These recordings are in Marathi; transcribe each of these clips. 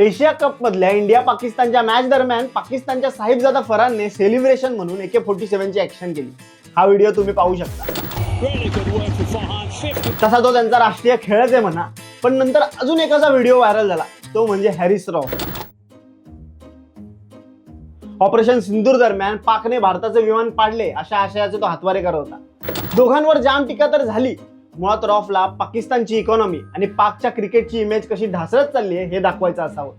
एशिया कप मधल्या इंडिया पाकिस्तानच्या मॅच दरम्यान पाकिस्तानच्या साहिबजादा फरानने सेलिब्रेशन म्हणून एके फोर्टी सेव्हनची ऍक्शन केली. हा व्हिडिओ तुम्ही पाहू शकता. तसा तो त्यांचा राष्ट्रीय खेळच आहे म्हणा. पण नंतर अजून एकाचा व्हिडिओ व्हायरल झाला. तो म्हणजे हॅरिस रॉफ ऑपरेशन सिंदूर दरम्यान पाकने भारताचे विमान पाडले अशा आशयाचे तो हातवारे करत होता. दोघांवर जाम टीका तर झाली मुळात रॉफला पाकिस्तानची इकॉनॉमी आणि पाकच्या क्रिकेटची इमेज कशी ढासळत चालली आहे हे दाखवायचं असावं.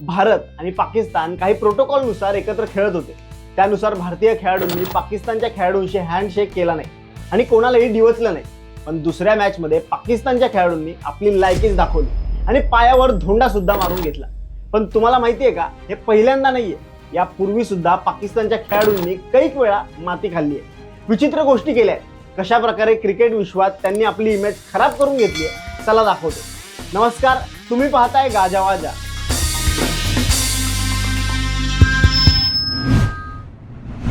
भारत आणि पाकिस्तान काही प्रोटोकॉलनुसार एकत्र खेळत होते. त्यानुसार भारतीय खेळाडूंनी पाकिस्तानच्या खेळाडूंशी हँडशेक केला नाही आणि कोणालाही डिवचलं नाही. पण दुसऱ्या मॅचमध्ये पाकिस्तानच्या खेळाडूंनी आपली लायकीच दाखवली आणि पायावर धोंडा सुद्धा मारून घेतला. पण तुम्हाला माहितीये का? हे पहिल्यांदा नाहीये. यापूर्वी सुद्धा पाकिस्तानच्या खेळाडूंनी कैक वेळा माती खाल्ली आहे. विचित्र गोष्टी केल्या आहेत. कशा प्रकारे क्रिकेट विश्वात त्यांनी आपली इमेज खराब करून घेतली आहे चला दाखवतो. नमस्कार तुम्ही पाहताय गाजावाजा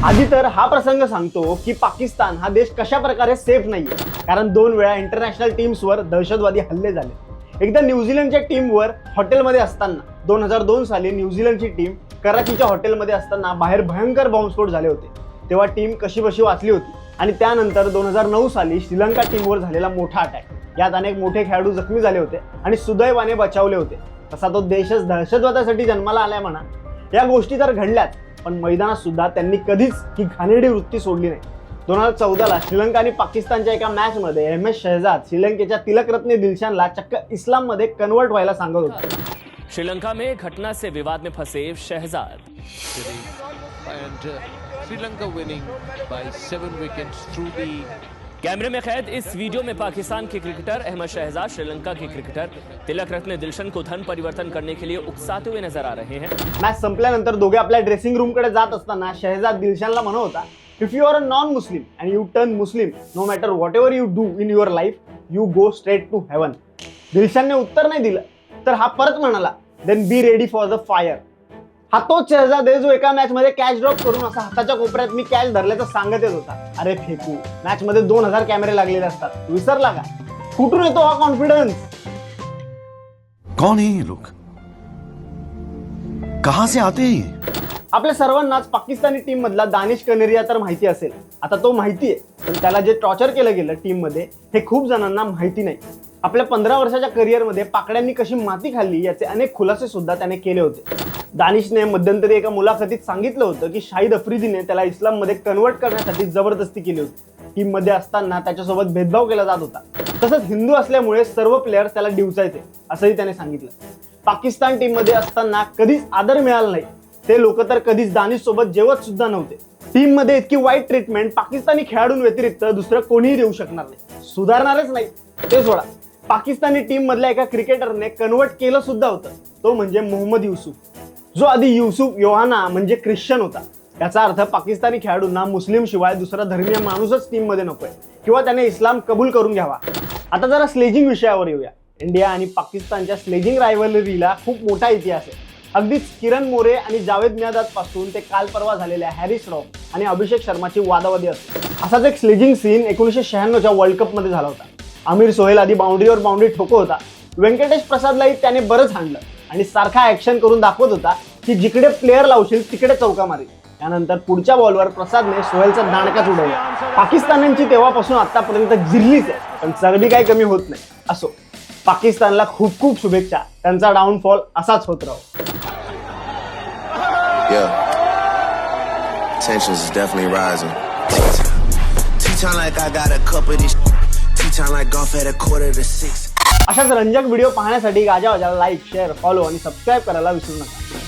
आधी तर हा प्रसंग सांगतो की पाकिस्तान हा देश कशा प्रकारे सेफ नाहीये. कारण दोन वेळा इंटरनॅशनल टीम्सवर दहशतवादी हल्ले झाले. एकदा न्यूझीलंडच्या टीमवर हॉटेलमध्ये असताना दोन हजार दोन साली न्यूझीलंडची टीम कराचीच्या हॉटेलमध्ये असताना बाहेर भयंकर बॉम्बस्फोट झाले होते. तेव्हा टीम कशी बशी वाचली होती? आणि त्यानंतर दोन हजार नऊ साली श्रीलंका टीमवर झालेला मोठा अटॅक यात अनेक मोठे खेळाडू जखमी झाले होते आणि सुदैवाने बचावले होते. तसा तो देशच दहशतवादासाठी जन्माला आलाय म्हणा. या गोष्टी तर घडल्याच पण मैदानात सुद्धा त्यांनी कधीच ही घाणेरडी वृत्ती सोडली नाही. दोन हजार चौदाला श्रीलंका आणि पाकिस्तानच्या एका मॅचमध्ये एम एस शहजाद श्रीलंकेच्या तिलकरत्ने दिलशानला चक्क इस्लाममध्ये कन्वर्ट व्हायला सांगत होता. श्रीलंका में घटना से विवाद में फंसे Shahzad. And uh, Sri Lanka winning by seven wickets through the कैमरे में कैद इस वीडियो में पाकिस्तान के क्रिकेटर अहमद शहजाद श्रीलंका के क्रिकेटर तिलक रत्न दिलशन को धन परिवर्तन करने के लिए उकसाते हुए नजर आ रहे हैं। मॅच संपल्यानंतर दोघे आपल्या ड्रेसिंग रूमकडे जात असताना शहजाद दिलशानला म्हणत होता if you are a non Muslim and you turn Muslim no matter what ever you do in your life you go straight to heaven दिलशानने उत्तर नाही दिलं तर हा परत म्हणाला then be ready for the fire हा तोच शहजाद आहे जो एका मॅच मध्ये कॅच ड्रॉप करून असा हाताच्या कोपऱ्यात मी कॅच धरल्याचं सांगतच होता. अरे फेकू. मॅच मध्ये दोन हजार कॅमेरे लागलेले असतात. विसरला का? कुठून येतो हा कॉन्फिडन्स कौन है ये लोग? कहां से आते हैं ये? आपल्या सर्वांनाच पाकिस्तानी टीम मधला दानिश कनेरिया तर माहिती असेल. आता तो माहिती आहे. पण त्याला जे टॉर्चर केलं गेलं टीममध्ये हे खूप जणांना माहिती नाही. आपल्या पंधरा वर्षाच्या करिअरमध्ये पाकड्यांनी कशी माती खाल्ली याचे अनेक खुलासे सुद्धा त्याने केले होते. दानिशने मध्यंतरी एका मुलाखतीत सांगितलं होतं की शाहिद अफ्रिदीने त्याला इस्लाममध्ये कन्वर्ट करण्यासाठी जबरदस्ती केली होती. टीममध्ये असताना त्याच्यासोबत भेदभाव केला जात होता. तसंच हिंदू असल्यामुळे सर्व प्लेयर्स त्याला डिवचायचे असंही त्याने सांगितलं. पाकिस्तान टीममध्ये असताना कधीच आदर मिळाला नाही. ते लोक तर कधीच दानिश सोबत जेवत सुद्धा नव्हते. टीममध्ये इतकी वाईट ट्रीटमेंट पाकिस्तानी खेळाडूंव्यतिरिक्त दुसरं कोणीही देऊ शकणार नाही. सुधारणारच नाही. ते सोडा. पाकिस्तानी टीम मधल्या एका क्रिकेटरने कन्वर्ट केलं सुद्धा होतं. तो म्हणजे मोहम्मद युसुफ. जो आधी युसुफ योहाना म्हणजे ख्रिश्चन होता. याचा अर्थ पाकिस्तानी खेळाडूंना मुस्लिम शिवाय दुसरा धर्मीय माणूसच टीममध्ये नकोय. किंवा त्याने इस्लाम कबूल करून घ्यावा. आता जरा स्लेजिंग विषयावर येऊया. इंडिया आणि पाकिस्तानच्या स्लेजिंग रायव्हलरीला खूप मोठा इतिहास आहे. अगदीच किरण मोरे आणि जावेद मियादादपासून ते काल परवा झालेल्या हॅरिस रॉफ आणि अभिषेक शर्माची वादावादी असते. असाच एक स्लेजिंग सीन एकोणीसशे शहाण्णवच्या वर्ल्ड कपमध्ये झाला होता. आमिर सोहेल आधी बाउंड्रीवर बाउंड्री ठोको होता. व्यंकटेश प्रसादलाही त्याने बरंच हाणलं. आणि सारखा ऍक्शन करून दाखवत होता की जिकडे प्लेअर लावशील तिकडे चौका मारेल. त्यानंतर पुढच्या बॉलवर प्रसादने सोहेलचा दांडकाच उडवला. पाकिस्तानांची तेव्हापासून आतापर्यंत जिरलीच आहे. पण चरबी काही कमी होत नाही. असो पाकिस्तानला खूप खूप शुभेच्छा. त्यांचा डाऊनफॉल असाच होत राहो. अशाच रंजक व्हिडिओ पाहण्यासाठी गाजा वाजाला लाईक शेअर फॉलो आणि सब्सक्राइब करायला विसरू नका.